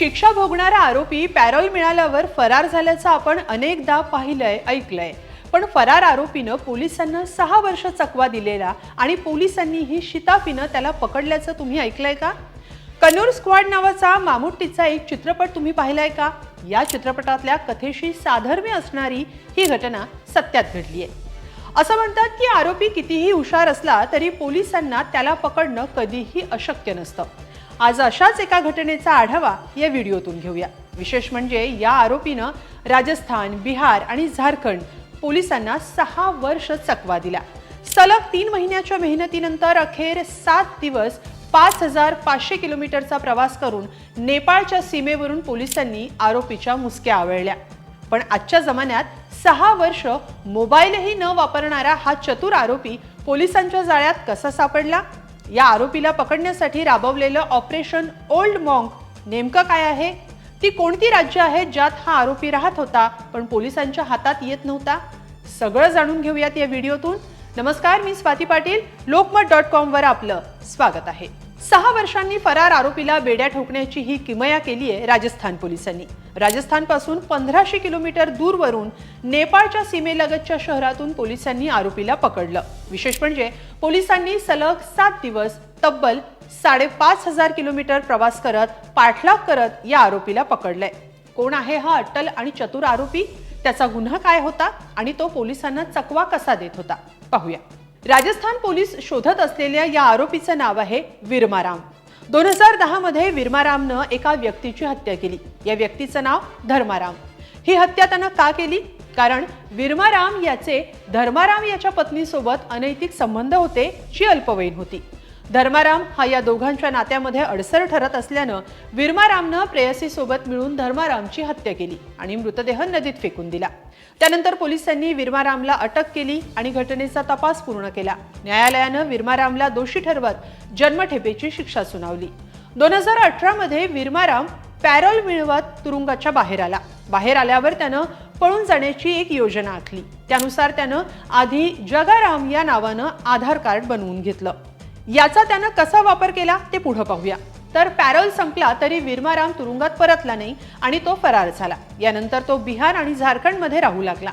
शिक्षा भोगणारा आरोपी पॅरोल मिळाल्यावर फरार झाल्याचं आपण अनेकदा पाहिलंय ऐकलंय. पण फरार आरोपीनं पोलिसांना सहा वर्ष चकवा दिलेला आणि पोलिसांनीही शिताफीनं त्याला पकडल्याचं तुम्ही ऐकलंय का? कन्नूर स्क्वॉड नावाचा मामुट्टीचा एक चित्रपट तुम्ही पाहिलाय का? या चित्रपटातल्या कथेशी साधर्म्य असणारी ही घटना सत्यात घडली आहे असं म्हणतात की आरोपी कितीही हुशार असला तरी पोलिसांना त्याला पकडणं कधीही अशक्य नसतं. आज अशाच एका घटनेचा आढावा या व्हिडिओतून घेऊया. विशेष म्हणजे या आरोपीनं राजस्थान बिहार आणि झारखंड पोलिसांना सहा वर्ष चकवा दिला. सलग तीन महिन्याच्या मेहनतीनंतर अखेर सात दिवस पाच हजार पाचशे किलोमीटरचा प्रवास करून नेपाळच्या सीमेवरून पोलिसांनी आरोपीच्या मुसक्या आवळल्या. पण आजच्या जमान्यात सहा वर्ष मोबाईलही न वापरणारा हा चतुर आरोपी पोलिसांच्या जाळ्यात कसा सापडला? या आरोपीला पकडण्यासाठी राबवलेलं ऑपरेशन ओल्ड मॉन्क नेमकं काय आहे? ती कोणती राज्य आहेत ज्यात हा आरोपी राहत होता पण पोलिसांच्या हातात येत नव्हता? सगळं जाणून घेऊयात या व्हिडिओतून. नमस्कार मी स्वाती पाटील. लोकमत डॉट कॉमवर आपलं स्वागत आहे. सहा वर्षांनी फरार आरोपीला बेड्या ठोकण्याची ही किमया केली आहे राजस्थान पोलिसांनी. राजस्थानपासून पंधराशे किलोमीटर दूरवरून नेपाळच्या सीमेलगतच्या शहरातून पोलिसांनी आरोपीला पकडलं. विशेष म्हणजे पोलिसांनी सलग सात दिवस तब्बल साडेपाच हजार किलोमीटर प्रवास करत पाठलाग करत या आरोपीला पकडलंय. कोण आहे हा अट्टल आणि चतुर आरोपी? त्याचा गुन्हा काय होता? आणि तो पोलिसांना चकवा कसा देत होता? पाहूया. राजस्थान पोलीस शोधत असलेल्या या आरोपीचं नाव आहे विरमाराम. दोन हजार दहामध्ये विरमारामनं एका व्यक्तीची हत्या केली. या व्यक्तीचं नाव धर्माराम. ही हत्या त्यानं का केली? कारण विरमाराम याचे धर्माराम याच्या पत्नीसोबत अनैतिक संबंध होते जी अल्पवयीन होती. धर्माराम हा या दोघांच्या नात्यामध्ये अडसर ठरत असल्यानं विरमारामनं प्रेयसीसोबत मिळून धर्मारामची हत्या केली आणि मृतदेह नदीत फेकून दिला. त्यानंतर पोलिसांनी विरमारामला अटक केली आणि घटनेचा तपास पूर्ण केला. न्यायालयानं विरमारामला दोषी ठरवत जन्मठेपेची शिक्षा सुनावली. दोन हजार अठरामध्ये वीरमाराम विरमाराम पॅरोल मिळवत तुरुंगाच्या बाहेर आला. बाहेर आल्यावर त्यानं पळून जाण्याची एक योजना आखली. त्यानुसार त्यानं आधी जगाराम या नावानं आधार कार्ड बनवून घेतलं. याचा त्यानं कसा वापर केला ते पुढं पाहूया. तर पॅरोल संपला तरी विरमाराम तुरुंगात परतला नाही आणि तो फरार झाला. यानंतर तो बिहार आणि झारखंडमध्ये राहू लागला.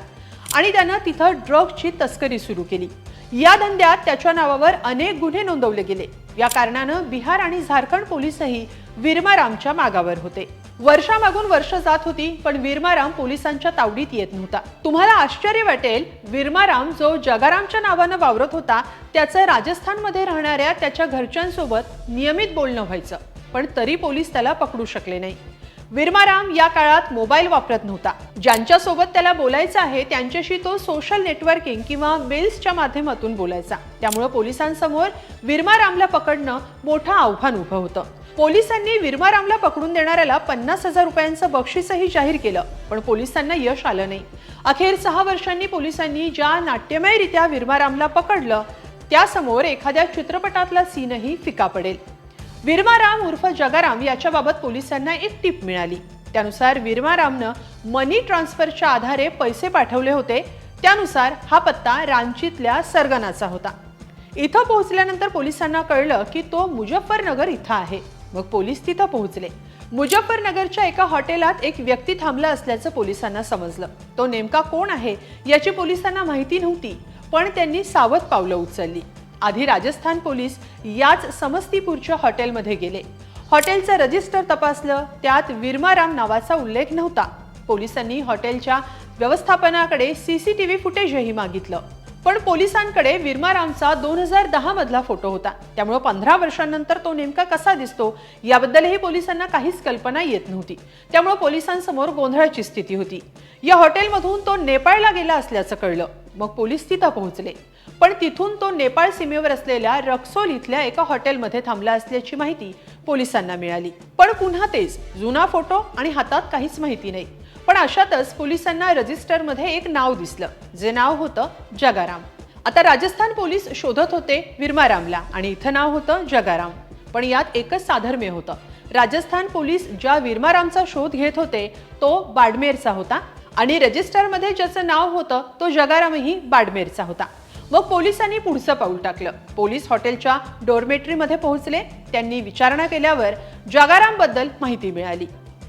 आणि त्यानं तिथं ड्रग्जची तस्करी सुरू केली. या धंद्यात त्याच्या नावावर अनेक गुन्हे नोंदवले गेले. या कारणानं बिहार आणि झारखंड पोलीसही विरमारामच्या मागावर होते. वर्षामागून वर्ष जात होती पण विरमाराम पोलिसांच्या तावडीत येत नव्हता. तुम्हाला आश्चर्य वाटेल विरमाराम जो जगारामच्या नावानं वावरत होता त्याचं राजस्थानमध्ये राहणाऱ्या त्याच्या घरच्यांसोबत नियमित बोलणं व्हायचं. पण तरी पोलीस त्याला पकडू शकले नाही. विरमाराम या काळात मोबाईल वापरत नव्हता. ज्यांच्यासोबत त्याला बोलायचं आहे त्यांच्याशी तो सोशल नेटवर्किंग किंवा मेल्सच्या माध्यमातून बोलायचा. त्यामुळं पोलिसांसमोर विरमारामला पकडणं मोठं आव्हान उभं होतं. पोलिसांनी विरमारामला पकडून देणाऱ्याला पन्नास हजार रुपयांचं बक्षीसही जाहीर केलं पण पोलिसांना यश आलं नाही. अखेर सहा वर्षांनी पोलिसांनी ज्या नाट्यमयरित्या विरमारामला पकडलं त्यासमोर एखाद्या चित्रपटातला सीनही फिका पडेल. विरमाराम उर्फ जगाराम याच्याबाबत पोलिसांना एक टीप मिळाली. त्यानुसार विरमारामनं मनी ट्रान्सफरच्या आधारे पैसे पाठवले होते. त्यानुसार हा पत्ता रांचीतल्या सरगनाचा होता. इथं पोहोचल्यानंतर पोलिसांना कळलं की तो मुजफ्फरनगर इथं आहे. मग पोलीस तिथं पोहोचले. मुजफ्फरनगरच्या एका हॉटेलात एक व्यक्ती थांबला असल्याचं पोलिसांना समजलं. तो नेमका कोण आहे याची पोलिसांना माहिती नव्हती पण त्यांनी सावध पावलं उचलली. आधी राजस्थान पोलीस याच समस्तीपूरच्या हॉटेलमध्ये गेले. हॉटेलचं रजिस्टर तपासलं त्यात विरमाराम नावाचा उल्लेख नव्हता. पोलिसांनी हॉटेलच्या व्यवस्थापनाकडे सीसीटीव्ही फुटेजही मागितलं. पण पोलिसांकडे विरमारामचा दोन हजार दहा मधला फोटो होता. त्यामुळे पंधरा वर्षांनंतर तो नेमका कसा दिसतो याबद्दलही पोलिसांना काहीच कल्पना येत नव्हती. त्यामुळे पोलिसांसमोर गोंधळाची स्थिती होती. या हॉटेलमधून तो नेपाळला गेला असल्याचं कळलं. मग पोलीस तिथं पोहोचले. पण तिथून तो नेपाळ सीमेवर असलेल्या रक्सोल इथल्या एका हॉटेलमध्ये थांबला असल्याची माहिती पोलिसांना मिळाली. पण पुन्हा तेच जुना फोटो आणि हातात काहीच माहिती नाही. पण अशातच पोलिसांना रजिस्टरमध्ये एक नाव दिसलं जे नाव होतं जगाराम. आता राजस्थान पोलीस शोधत होते विरमारामला आणि इथं नाव होतं जगाराम. पण यात एकच साधर्म्य होतं. राजस्थान पोलीस ज्या विरमारामचा शोध घेत होते तो बाडमेरचा होता आणि रजिस्टरमध्ये ज्याचं नाव होतं तो जगारामही बाडमेरचा होता. मग पोलिसांनी पुढचं पाऊल टाकलं. पोलीस हॉटेलच्या डोरमेट्रीमध्ये पोहोचले. त्यांनी विचारणा केल्यावर जगारामबद्दल माहिती मिळाली.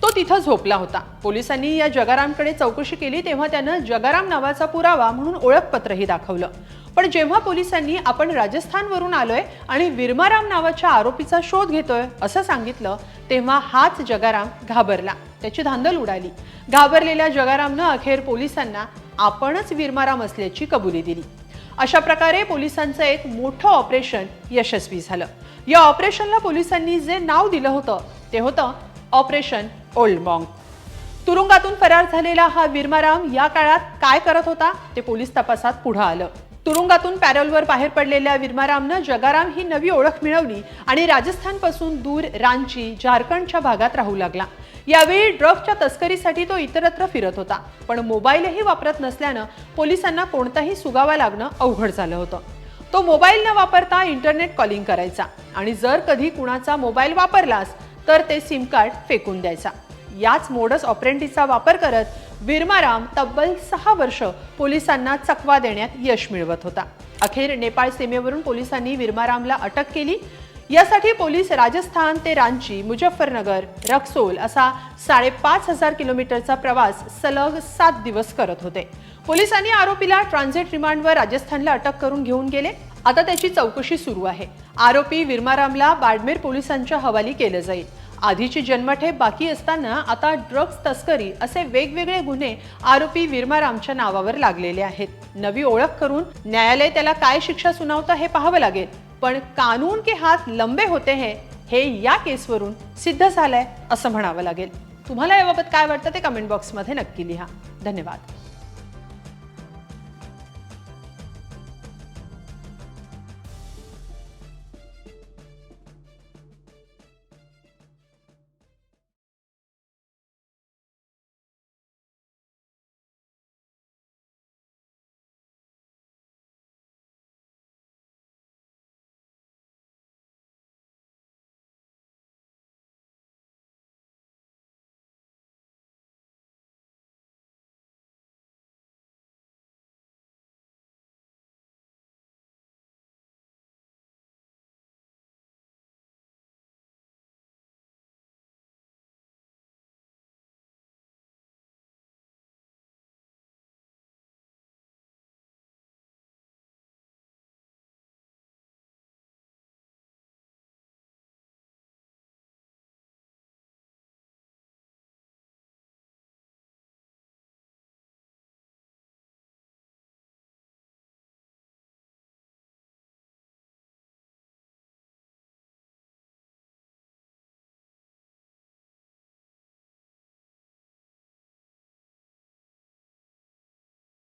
तो तिथं झोपला होता. पोलिसांनी या जगारामकडे चौकशी केली तेव्हा त्यानं जगाराम नावाचा पुरावा म्हणून ओळखपत्रही दाखवलं. पण जेव्हा पोलिसांनी आपण राजस्थानवरून आलोय आणि विरमाराम नावाच्या आरोपीचा शोध घेतोय असं सांगितलं तेव्हा हाच जगाराम घाबरला. त्याची धांदल उडाली. घाबरलेल्या जगारामनं अखेर पोलिसांना आपणच विरमाराम असल्याची कबुली दिली. अशा प्रकारे पोलिसांचं एक मोठं ऑपरेशन यशस्वी झालं. या ऑपरेशनला पोलिसांनी जे नाव दिलं होतं ते होतं ऑपरेशन ओल्ड मॉंग तुरुंगातून फरार झालेला हा विरमाराम या काळात काय करत होता ते पोलीस तपासात पुढे आलं. तुरुंगातून पॅरोलवर बाहेर पडलेल्या विरमारामनं जगाराम ही नवी ओळख मिळवली आणि राजस्थानपासून दूर रांची झारखंडच्या भागात राहू लागला. यावेळी ड्रगच्या तस्करीसाठी तो इतरत्र फिरत होता पण मोबाईलही वापरत नसल्यानं पोलिसांना कोणताही सुगावा लागणं अवघड झालं होतं. तो मोबाईल न वापरता इंटरनेट कॉलिंग करायचा आणि जर कधी कुणाचा मोबाईल वापरलास तर ते सिम कार्ड फेकून द्यायचा. याच मोडस ऑपरेंटीचा वापर करत विरमाराम तब्बल सहा वर्ष पोलिसांना चकवा देण्यात यश मिळवत होता. अखेर नेपाळ सीमेवरून पोलिसांनी विरमारामला अटक केली. यासाठी पोलीस राजस्थान ते रांची मुजफ्फरनगर रक्सोल असा साडेपाच हजार किलोमीटरचा प्रवास सलग सात दिवस करत होते. पोलिसांनी आरोपीला ट्रान्झिट रिमांडवर राजस्थानला अटक करून घेऊन गेले. आता त्याची चौकशी सुरू आहे. आरोपी विरमारामला बाडमेर पोलिसांच्या हवाली केलं जाईल. आधीची जन्मठेप बाकी असताना आता ड्रग्ज तस्करी असे वेगवेगळे गुन्हे आरोपी विरमारामच्या नावावर लागलेले आहेत. नवी ओळख करून न्यायालय त्याला काय शिक्षा सुनावतं हे पाहावं लागेल. पण कानून के हात लंबे होते हैं हे या केसवरून सिद्ध झालंय असं म्हणावं लागेल. तुम्हाला याबाबत काय वाटतं ते कमेंट बॉक्समध्ये नक्की लिहा. धन्यवाद.